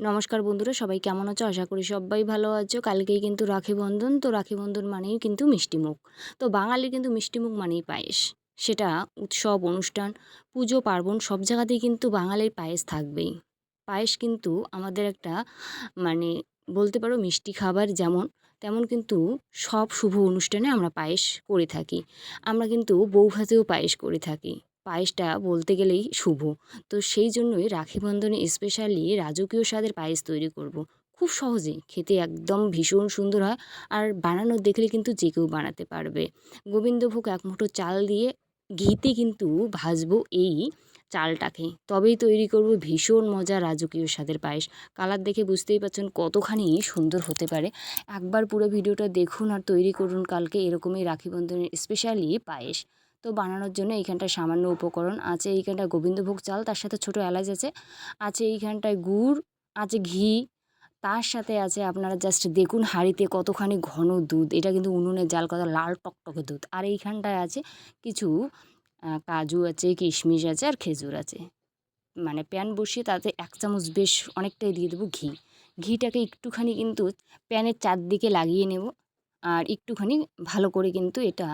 নমস্কার বন্ধুরা, সবাই কেমন আছো? আশা করি সবাই ভালো আছো। কালকেই কিন্তু রাখি বন্ধন, তো রাখি বন্ধন মানেই কিন্তু মিষ্টিমুখ তো বাঙালির কিন্তু মিষ্টিমুখ মানেই পায়েস। সেটা উৎসব, অনুষ্ঠান, পুজো, পার্বণ সব জায়গাতেই কিন্তু বাঙালির পায়েস থাকবেই। পায়েস কিন্তু আমাদের একটা মানে বলতে পারো মিষ্টি খাবার যেমন, তেমন কিন্তু সব শুভ অনুষ্ঠানে আমরা পায়েস করে থাকি। আমরা কিন্তু বৌভাতেও পায়েস করে থাকি। পায়েসটা বলতে গেলেই শুভ। তো সেই জন্যই রাখি বন্ধনে স্পেশালি রাজকীয় স্বাদের পায়েস তৈরি করব। খুব সহজে খেতে একদম ভীষণ সুন্দর হয় আর বানানো দেখলে কিন্তু যে কেউ বানাতে পারবে। গোবিন্দভোগ এক মুঠো চাল দিয়ে ঘিতে কিন্তু ভাজবো এই চালটাকে। তবেই তৈরি করব ভীষণ মজা রাজকীয় স্বাদের পায়েস। কালার দেখে বুঝতেই পারছেন কতখানি সুন্দর হতে পারে। একবার পুরো ভিডিওটা দেখুন আর তৈরি করুন কালকে এরকমই রাখি বন্ধনের স্পেশালি পায়েস। তো বানানোর জন্য এইখানটায় সামান্য উপকরণ, আছে এইখানটায় গোবিন্দভোগ চাল, তার সাথে ছোটো এলাচ আছে আছে এইখানটায় গুড়, আছে ঘি, তার সাথে আছে আপনারা জাস্ট দেখুন হাঁড়িতে কতখানি ঘন দুধ, এটা কিন্তু উনুনের জাল কত লাল টকটকে দুধ, আর এইখানটায় আছে কিছু কাজু আছে, কিশমিশ আছে, আর খেজুর আছে মানে প্যান বসিয়ে তাতে এক চামচ বেশ অনেকটাই দিয়ে দেবো ঘি, ঘিটাকে একটুখানি কিন্তু প্যানের চারদিকে লাগিয়ে নেব, আর একটুখানি ভালো করে কিন্তু এটা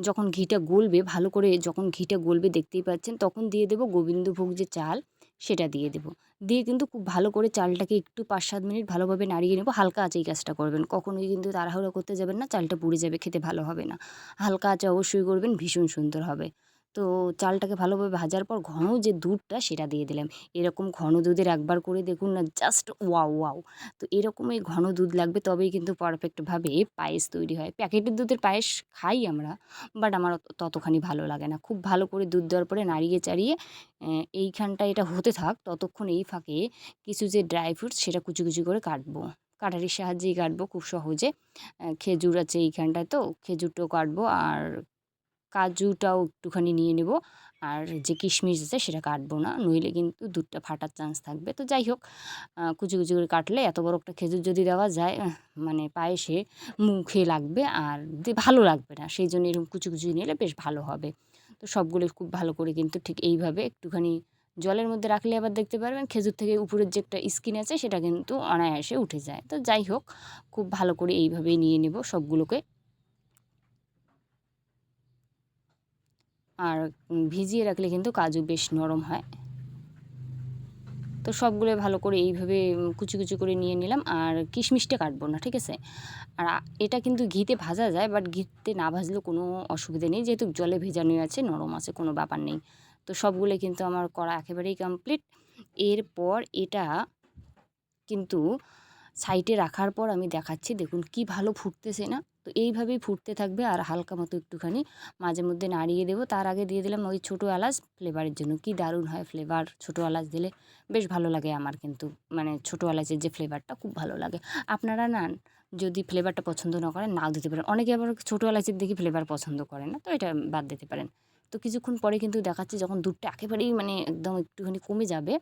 যখন ঘিটা গলবে, ভালো করে যখন ঘিটা গলবে দেখতেই পাচ্ছেন, তখন দিয়ে দেবো গোবিন্দভোগ যে চাল, সেটা দিয়ে দেবো। দিয়ে কিন্তু খুব ভালো করে চালটাকে একটু পাঁচ সাত মিনিট ভালোভাবে নাড়িয়ে নেব, হালকা আঁচেই কাজটা করবেন। কখনোই কিন্তু তাড়াহুড়ো করতে যাবেন না, চালটা পুড়ে যাবে, খেতে ভালো হবে না। হালকা আঁচে অবশ্যই করবেন, ভীষণ সুন্দর হবে। তো চালটাকে ভালোভাবে ভাজার পর ঘন যে দুধটা সেটা দিয়ে দিলাম। এরকম ঘন দুধের একবার করে দেখুন না জাস্ট ওয়াও ওয়াও তো এরকম এই ঘন দুধ লাগবে তবেই কিন্তু পারফেক্টভাবে পায়েস তৈরি হয়। প্যাকেটের দুধের পায়েস খাই আমরা বাট আমার ততখানি ভালো লাগে না। খুব ভালো করে দুধ দেওয়ার পরে নাড়িয়ে চাড়িয়ে এইখানটা এটা হতে থাক, ততক্ষণ এই ফাঁকে কিছু যে ড্রাই ফ্রুটস সেটা কুচি কুচি করে কাটবো। কাটারির সাহায্যেই কাটবো খুব সহজে। খেজুর আছে এইখানটায় তো, খেজুরটাও কাটবো আর কাজুটাও একটুখানি নিয়ে নেব। আর যে কিশমিশ আছে সেটা কাটবো না, নইলে কিন্তু দুধটা ফাটার চান্স থাকবে। তো যাই হোক কুচি কুচি করে কাটলে এত বড় একটা খেজুর যদি দেওয়া যায় মানে পায়েসে মুখে লাগবে আর ভালো লাগবে না। সেই জন্য এরকম কুচি কুচি নিলে বেশ ভালো হবে। তো সবগুলো খুব ভালো করে কিন্তু ঠিক এইভাবে একটুখানি জলের মধ্যে রাখলে আবার দেখতে পারবেন খেজুর থেকে উপরের যে একটা স্কিন আছে সেটা কিন্তু অনায়াসে উঠে যায়। তো যাই হোক, খুব ভালো করে এইভাবেই নিয়ে নেব সবগুলোকে। আর ভিজিয়ে রাখলে কিন্তু কাজু বেশ নরম হয়। তো সবগুলো ভালো করে এইভাবে কুচি কুচি করে নিয়ে নিলাম আর কিশমিশটা কাটবো না, ঠিক আছে? আর এটা কিন্তু ঘিতে ভাজা যায় বাট ঘিতে না ভাজলেও কোনো অসুবিধা নেই, যেহেতু জলে ভেজানোই আছে, নরম আছে, কোনো ব্যাপার নেই। তো সবগুলো কিন্তু আমার করা একেবারেই কমপ্লিট এরপর এটা কিন্তু সাইডে রাখার পর আমি দেখাচ্ছি, দেখুন কি ভালো ফুটতেছে না? তো এইভাবেই ফুটতে থাকবে আর হালকা মতো একটুখানি মাঝে মধ্যে নাড়িয়ে দেবো। তার আগে দিয়ে দিলাম ওই ছোটো এলাচ ফ্লেভারের জন্য। কি দারুণ হয় ফ্লেভার ছোটো এলাচ দিলে বেশ ভালো লাগে আমার কিন্তু। মানে ছোটো এলাচের যে ফ্লেভারটা খুব ভালো লাগে। আপনারা না, যদি ফ্লেভারটা পছন্দ না করেন, নাও দিতে পারেন। অনেকে আবার ছোটো এলাচের দেখি ফ্লেভার পছন্দ করে না, তো এটা বাদ দিতে পারেন। তো কিছুক্ষণ পরে কিন্তু দেখাচ্ছি যখন দুধটা একেবারেই মানে একদম একটুখানি কমে যাবে।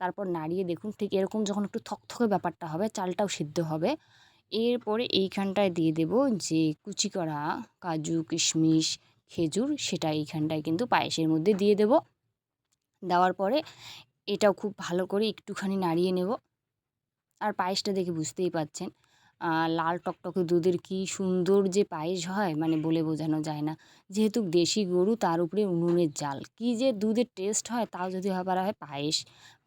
তারপর নাড়িয়ে দেখুন, ঠিক এরকম যখন একটু থকথকে ব্যাপারটা হবে, চালটাও সিদ্ধ হবে। এরপরে এইখানটায় দিয়ে দেব যে কুচি করা কাজু, কিশমিশ, খেজুর, সেটা এইখানটায় কিন্তু পায়েসের মধ্যে দিয়ে দেব। দেওয়ার পরে এটাও খুব ভালো করে একটুখানি নাড়িয়ে নেব। আর পায়েসটা দেখে বুঝতেই পাচ্ছেন লাল টকটকে দুধের কি সুন্দর যে পায়েস হয় মানে বলে বোঝানো যায় না। যেহেতু দেশি গরু, তার উপরে উনুনের জাল। কি যে দুধের টেস্ট হয়, তাও যদি আবার হয় পায়েস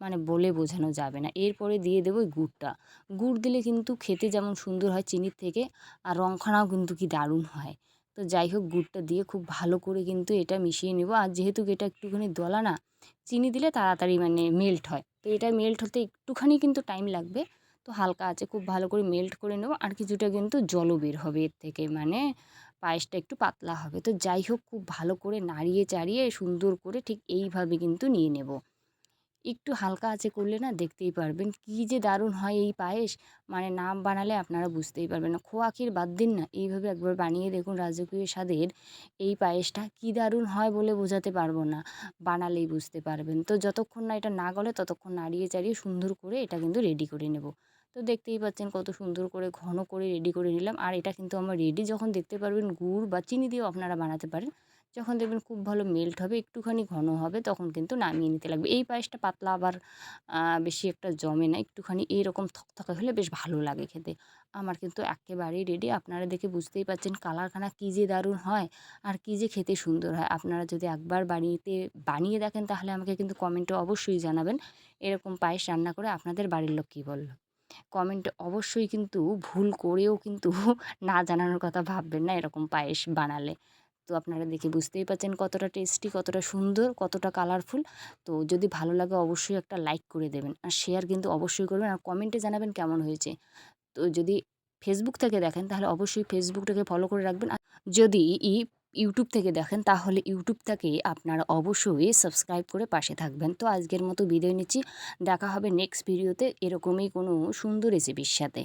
মানে বলে বোঝানো যাবে না। এরপরে দিয়ে দেবো গুড়টা। গুড় দিলে কিন্তু খেতে যেমন সুন্দর হয় চিনির থেকে, আর রংখানাও কিন্তু কি দারুণ হয়। তো যাই হোক, গুড়টা দিয়ে খুব ভালো করে কিন্তু এটা মিশিয়ে নেব। আর যেহেতু এটা একটুখানি দলা না, চিনি দিলে তাড়াতাড়ি মানে মেল্ট হয়। তো এটা মেল্ট হতে একটুখানি কিন্তু টাইম লাগবে। তো হালকা আছে, খুব ভালো করে মেল্ট করে নেব। আর কিছুটা কিন্তু জলও বের হবে এর থেকে মানে পায়েসটা একটু পাতলা হবে। তো যাই হোক, খুব ভালো করে নাড়িয়ে চাড়িয়ে সুন্দর করে ঠিক এইভাবে কিন্তু নিয়ে নেব। একটু হালকা আছে করলে না দেখতেই পারবেন কি যে দারুণ হয় এই পায়েস। মানে নাম বানালে আপনারা বুঝতেই পারবেন না। খোয়া ক্ষীর বাদ দিন না, এইভাবে একবার বানিয়ে দেখুন রাজকীয় স্বাদের এই পায়েসটা কি দারুণ হয় বলে বোঝাতে পারব না, বানালেই বুঝতে পারবেন। তো যতক্ষণ না এটা না গলে ততক্ষণ নাড়িয়ে চাড়িয়ে সুন্দর করে এটা কিন্তু রেডি করে নেব। তো দেখতেই পাচ্ছেন কত সুন্দর করে ঘন করে রেডি করে নিলাম। আর এটা কিন্তু আমার রেডি যখন দেখতে পারবেন গুড় বা চিনি দিয়েও আপনারা বানাতে পারেন। যখন দেখবেন খুব ভালো মেল্ট হবে, একটুখানি ঘন হবে, তখন কিন্তু নামিয়ে নিতে লাগবে। এই পায়েসটা পাতলা আবার বেশি একটা জমে না, একটুখানি এইরকম থকথকে হলে বেশ ভালো লাগে খেতে। আমার কিন্তু একেবারেই রেডি আপনারা দেখে বুঝতেই পারছেন কালারখানা কী যে দারুণ হয় আর কী যে খেতে সুন্দর হয়। আপনারা যদি একবার বাড়িতে বানিয়ে দেখেন তাহলে আমাকে কিন্তু কমেন্টে অবশ্যই জানাবেন। এরকম পায়েস রান্না করে আপনাদের বাড়ির লোক কী বলল? কমেন্টে অবশ্যই কিন্তু ভুল করেও কিন্তু না জানানোর কথা ভাববেন না, এরকম পায়েস বানালে। তো আপনারা দেখে বুঝতেই পারছেন কতটা টেস্টি কতটা সুন্দর, কতটা কালারফুল তো যদি ভালো লাগে অবশ্যই একটা লাইক করে দেবেন আর শেয়ার কিন্তু অবশ্যই করবেন আর কমেন্টে জানাবেন কেমন হয়েছে। তো যদি ফেসবুক থেকে দেখেন তাহলে অবশ্যই ফেসবুকটাকে ফলো করে রাখবেন। আর যদি ই ইউটিউব থেকে দেখেন, তাহলে ইউটিউবটাকে আপনারা অবশ্যই সাবস্ক্রাইব করে পাশে থাকবেন। তো আজকের মতো বিদায় নিচ্ছি। দেখা হবে নেক্সট ভিডিওতে এরকমই কোনো সুন্দর রেসিপির সাথে।